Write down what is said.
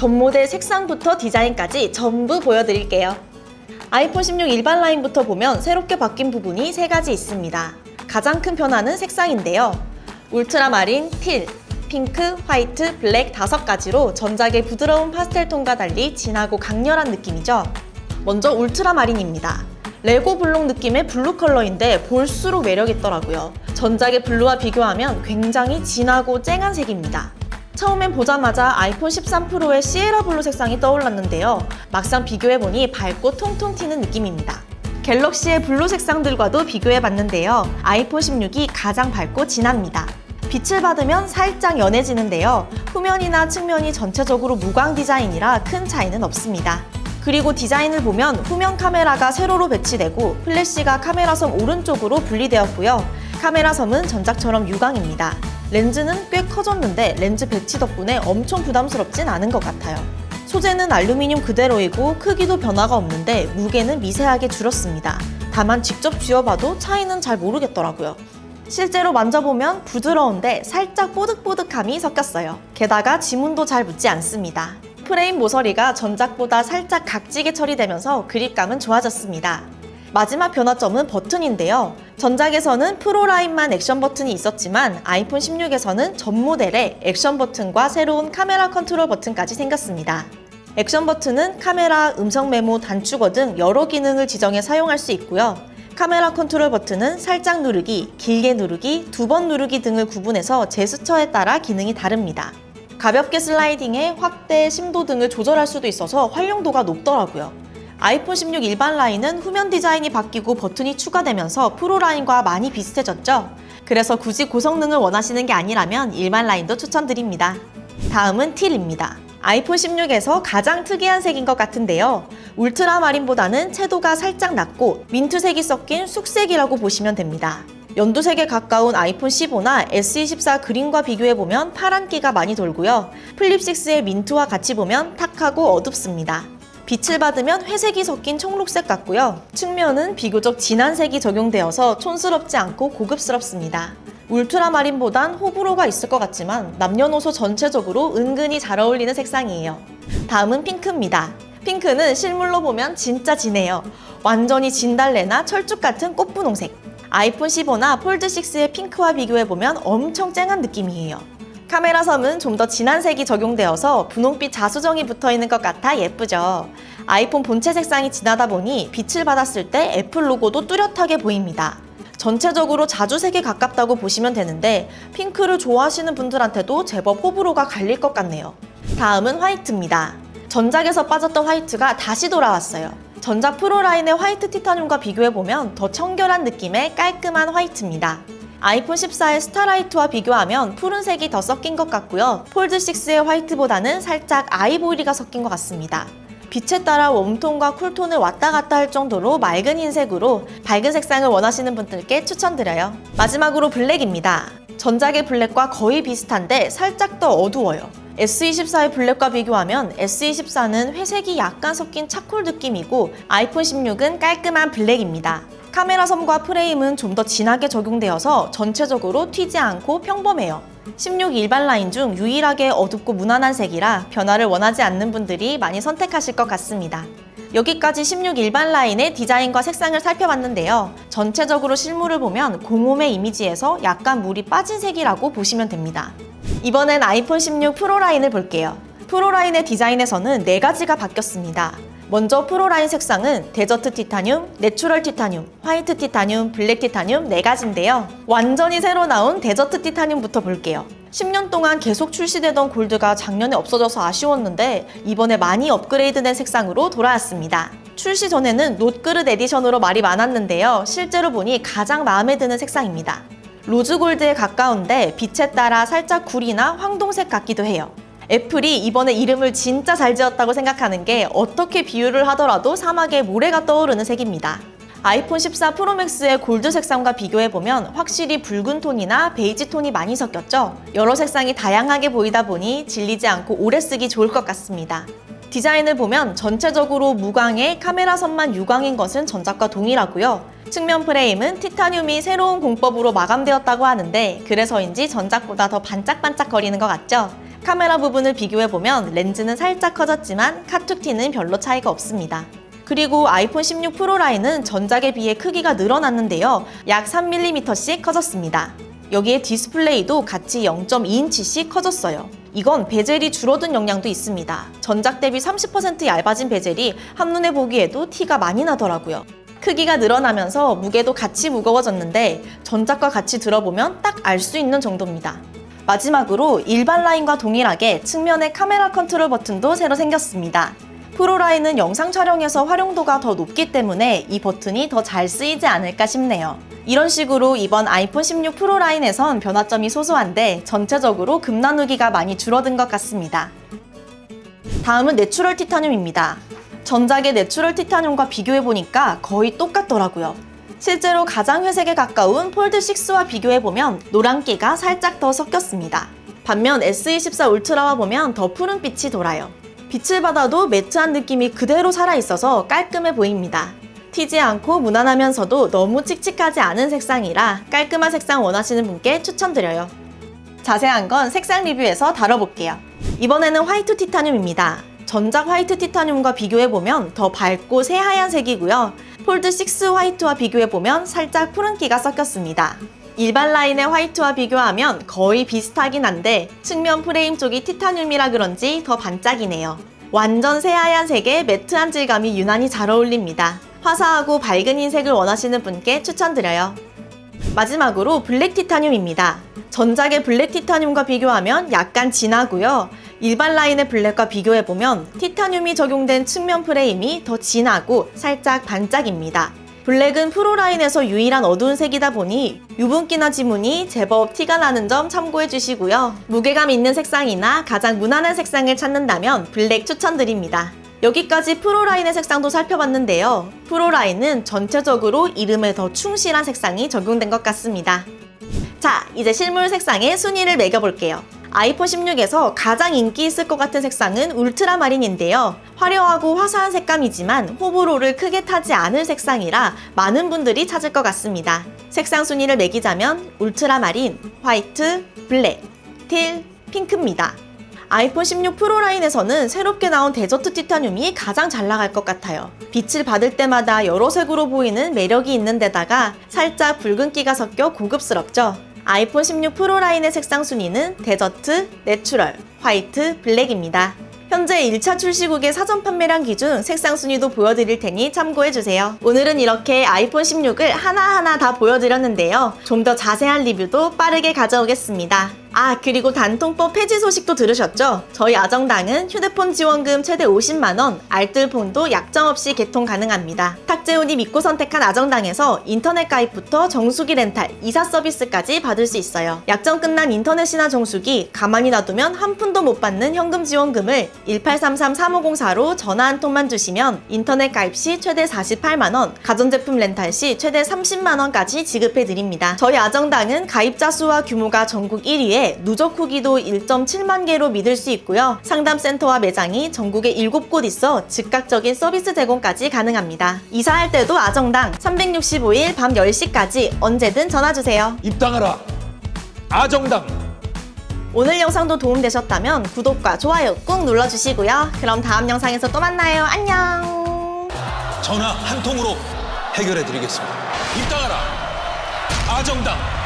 전 모델 색상부터 디자인까지 전부 보여드릴게요. 아이폰 16 일반 라인부터 보면 새롭게 바뀐 부분이 세 가지 있습니다. 가장 큰 변화는 색상인데요. 울트라마린, 틸, 핑크, 화이트, 블랙 다섯 가지로 전작의 부드러운 파스텔 톤과 달리 진하고 강렬한 느낌이죠. 먼저 울트라마린입니다. 레고 블록 느낌의 블루 컬러인데 볼수록 매력있더라고요. 전작의 블루와 비교하면 굉장히 진하고 쨍한 색입니다. 처음엔 보자마자 아이폰 13 프로의 시에라 블루 색상이 떠올랐는데요. 막상 비교해보니 밝고 통통 튀는 느낌입니다. 갤럭시의 블루 색상들과도 비교해봤는데요. 아이폰 16이 가장 밝고 진합니다. 빛을 받으면 살짝 연해지는데요. 후면이나 측면이 전체적으로 무광 디자인이라 큰 차이는 없습니다. 그리고 디자인을 보면 후면 카메라가 세로로 배치되고 플래시가 카메라 섬 오른쪽으로 분리되었고요. 카메라 섬은 전작처럼 유광입니다. 렌즈는 꽤 커졌는데 렌즈 배치 덕분에 엄청 부담스럽진 않은 것 같아요. 소재는 알루미늄 그대로이고 크기도 변화가 없는데 무게는 미세하게 줄었습니다. 다만 직접 쥐어봐도 차이는 잘 모르겠더라고요. 실제로 만져보면 부드러운데 살짝 뽀득뽀득함이 섞였어요. 게다가 지문도 잘 묻지 않습니다. 프레임 모서리가 전작보다 살짝 각지게 처리되면서 그립감은 좋아졌습니다. 마지막 변화점은 버튼인데요. 전작에서는 프로 라인만 액션 버튼이 있었지만 아이폰 16에서는 전 모델에 액션 버튼과 새로운 카메라 컨트롤 버튼까지 생겼습니다. 액션 버튼은 카메라, 음성 메모, 단축어 등 여러 기능을 지정해 사용할 수 있고요. 카메라 컨트롤 버튼은 살짝 누르기, 길게 누르기, 두 번 누르기 등을 구분해서 제스처에 따라 기능이 다릅니다. 가볍게 슬라이딩해 확대, 심도 등을 조절할 수도 있어서 활용도가 높더라고요. 아이폰 16 일반 라인은 후면 디자인이 바뀌고 버튼이 추가되면서 프로 라인과 많이 비슷해졌죠. 그래서 굳이 고성능을 원하시는 게 아니라면 일반 라인도 추천드립니다. 다음은 틸입니다. 아이폰 16에서 가장 특이한 색인 것 같은데요. 울트라 마린보다는 채도가 살짝 낮고 민트색이 섞인 숙색이라고 보시면 됩니다. 연두색에 가까운 아이폰 15나 S24 그린과 비교해보면 파란기가 많이 돌고요. 플립6의 민트와 같이 보면 탁하고 어둡습니다. 빛을 받으면 회색이 섞인 청록색 같고요. 측면은 비교적 진한 색이 적용되어서 촌스럽지 않고 고급스럽습니다. 울트라마린보단 호불호가 있을 것 같지만 남녀노소 전체적으로 은근히 잘 어울리는 색상이에요. 다음은 핑크입니다. 핑크는 실물로 보면 진짜 진해요. 완전히 진달래나 철쭉 같은 꽃분홍색. 아이폰 15나 폴드 6의 핑크와 비교해보면 엄청 쨍한 느낌이에요. 카메라 섬은 좀 더 진한 색이 적용되어서 분홍빛 자수정이 붙어 있는 것 같아 예쁘죠. 아이폰 본체 색상이 진하다 보니 빛을 받았을 때 애플 로고도 뚜렷하게 보입니다. 전체적으로 자주색에 가깝다고 보시면 되는데 핑크를 좋아하시는 분들한테도 제법 호불호가 갈릴 것 같네요. 다음은 화이트입니다. 전작에서 빠졌던 화이트가 다시 돌아왔어요. 전작 프로 라인의 화이트 티타늄과 비교해보면 더 청결한 느낌의 깔끔한 화이트입니다. 아이폰 14의 스타라이트와 비교하면 푸른색이 더 섞인 것 같고요. 폴드6의 화이트보다는 살짝 아이보리가 섞인 것 같습니다. 빛에 따라 웜톤과 쿨톤을 왔다 갔다 할 정도로 맑은 흰색으로 밝은 색상을 원하시는 분들께 추천드려요. 마지막으로 블랙입니다. 전작의 블랙과 거의 비슷한데 살짝 더 어두워요. S24의 블랙과 비교하면 S24는 회색이 약간 섞인 차콜 느낌이고 아이폰 16은 깔끔한 블랙입니다. 카메라 섬과 프레임은 좀 더 진하게 적용되어서 전체적으로 튀지 않고 평범해요. 16 일반 라인 중 유일하게 어둡고 무난한 색이라 변화를 원하지 않는 분들이 많이 선택하실 것 같습니다. 여기까지 16 일반 라인의 디자인과 색상을 살펴봤는데요. 전체적으로 실물을 보면 공홈의 이미지에서 약간 물이 빠진 색이라고 보시면 됩니다. 이번엔 아이폰 16 프로 라인을 볼게요. 프로 라인의 디자인에서는 네 가지가 바뀌었습니다. 먼저 프로라인 색상은 데저트 티타늄, 내추럴 티타늄, 화이트 티타늄, 블랙 티타늄 네 가지인데요. 완전히 새로 나온 데저트 티타늄부터 볼게요. 10년 동안 계속 출시되던 골드가 작년에 없어져서 아쉬웠는데 이번에 많이 업그레이드된 색상으로 돌아왔습니다. 출시 전에는 놋그릇 에디션으로 말이 많았는데요. 실제로 보니 가장 마음에 드는 색상입니다. 로즈 골드에 가까운데 빛에 따라 살짝 구리나 황동색 같기도 해요. 애플이 이번에 이름을 진짜 잘 지었다고 생각하는 게 어떻게 비유를 하더라도 사막에 모래가 떠오르는 색입니다. 아이폰 14 프로맥스의 골드 색상과 비교해보면 확실히 붉은 톤이나 베이지 톤이 많이 섞였죠? 여러 색상이 다양하게 보이다 보니 질리지 않고 오래 쓰기 좋을 것 같습니다. 디자인을 보면 전체적으로 무광에 카메라 선만 유광인 것은 전작과 동일하고요. 측면 프레임은 티타늄이 새로운 공법으로 마감되었다고 하는데 그래서인지 전작보다 더 반짝반짝거리는 것 같죠? 카메라 부분을 비교해보면 렌즈는 살짝 커졌지만 카툭티는 별로 차이가 없습니다. 그리고 아이폰 16 프로 라인은 전작에 비해 크기가 늘어났는데요. 약 3mm씩 커졌습니다. 여기에 디스플레이도 같이 0.2인치씩 커졌어요. 이건 베젤이 줄어든 영향도 있습니다. 전작 대비 30% 얇아진 베젤이 한눈에 보기에도 티가 많이 나더라고요. 크기가 늘어나면서 무게도 같이 무거워졌는데 전작과 같이 들어보면 딱 알 수 있는 정도입니다. 마지막으로 일반 라인과 동일하게 측면에 카메라 컨트롤 버튼도 새로 생겼습니다. 프로 라인은 영상 촬영에서 활용도가 더 높기 때문에 이 버튼이 더 잘 쓰이지 않을까 싶네요. 이런 식으로 이번 아이폰 16 프로 라인에선 변화점이 소소한데 전체적으로 금 나누기가 많이 줄어든 것 같습니다. 다음은 내추럴 티타늄입니다. 전작의 내추럴 티타늄과 비교해보니까 거의 똑같더라고요. 실제로 가장 회색에 가까운 폴드6와 비교해보면 노란기가 살짝 더 섞였습니다. 반면 S24 울트라와 보면 더 푸른 빛이 돌아요. 빛을 받아도 매트한 느낌이 그대로 살아있어서 깔끔해 보입니다. 튀지 않고 무난하면서도 너무 칙칙하지 않은 색상이라 깔끔한 색상 원하시는 분께 추천드려요. 자세한 건 색상 리뷰에서 다뤄볼게요. 이번에는 화이트 티타늄입니다. 전작 화이트 티타늄과 비교해보면 더 밝고 새하얀 색이고요. 폴드6 화이트와 비교해보면 살짝 푸른기가 섞였습니다. 일반 라인의 화이트와 비교하면 거의 비슷하긴 한데 측면 프레임 쪽이 티타늄이라 그런지 더 반짝이네요. 완전 새하얀 색에 매트한 질감이 유난히 잘 어울립니다. 화사하고 밝은 흰색을 원하시는 분께 추천드려요. 마지막으로 블랙 티타늄입니다. 전작의 블랙 티타늄과 비교하면 약간 진하고요. 일반 라인의 블랙과 비교해보면 티타늄이 적용된 측면 프레임이 더 진하고 살짝 반짝입니다. 블랙은 프로 라인에서 유일한 어두운 색이다 보니 유분기나 지문이 제법 티가 나는 점 참고해 주시고요. 무게감 있는 색상이나 가장 무난한 색상을 찾는다면 블랙 추천드립니다. 여기까지 프로라인의 색상도 살펴봤는데요. 프로라인은 전체적으로 이름에 더 충실한 색상이 적용된 것 같습니다. 자, 이제 실물 색상의 순위를 매겨볼게요. 아이폰 16에서 가장 인기 있을 것 같은 색상은 울트라마린인데요. 화려하고 화사한 색감이지만 호불호를 크게 타지 않을 색상이라 많은 분들이 찾을 것 같습니다. 색상 순위를 매기자면 울트라마린, 화이트, 블랙, 틸, 핑크입니다. 아이폰 16 프로 라인에서는 새롭게 나온 데저트 티타늄이 가장 잘 나갈 것 같아요. 빛을 받을 때마다 여러 색으로 보이는 매력이 있는 데다가 살짝 붉은기가 섞여 고급스럽죠. 아이폰 16 프로 라인의 색상 순위는 데저트, 내추럴, 화이트, 블랙입니다. 현재 1차 출시국의 사전 판매량 기준 색상 순위도 보여드릴 테니 참고해주세요. 오늘은 이렇게 아이폰 16을 하나하나 다 보여드렸는데요. 좀 더 자세한 리뷰도 빠르게 가져오겠습니다. 아, 그리고 단통법 폐지 소식도 들으셨죠? 저희 아정당은 휴대폰 지원금 최대 50만원, 알뜰폰도 약정 없이 개통 가능합니다. 탁재훈이 믿고 선택한 아정당에서 인터넷 가입부터 정수기 렌탈, 이사 서비스까지 받을 수 있어요. 약정 끝난 인터넷이나 정수기, 가만히 놔두면 한 푼도 못 받는 현금 지원금을 1833-3504로 전화 한 통만 주시면 인터넷 가입 시 최대 48만원, 가전제품 렌탈 시 최대 30만원까지 지급해드립니다. 저희 아정당은 가입자 수와 규모가 전국 1위 에 누적 후기도 1.7만 개로 믿을 수 있고요. 상담센터와 매장이 전국에 7곳 있어 즉각적인 서비스 제공까지 가능합니다. 이사할 때도 아정당 365일 밤 10시까지 언제든 전화주세요. 입당하라 아정당 오늘 영상도 도움되셨다면 구독과 좋아요 꾹 눌러주시고요. 그럼 다음 영상에서 또 만나요. 안녕! 전화 한 통으로 해결해 드리겠습니다 입당하라 아정당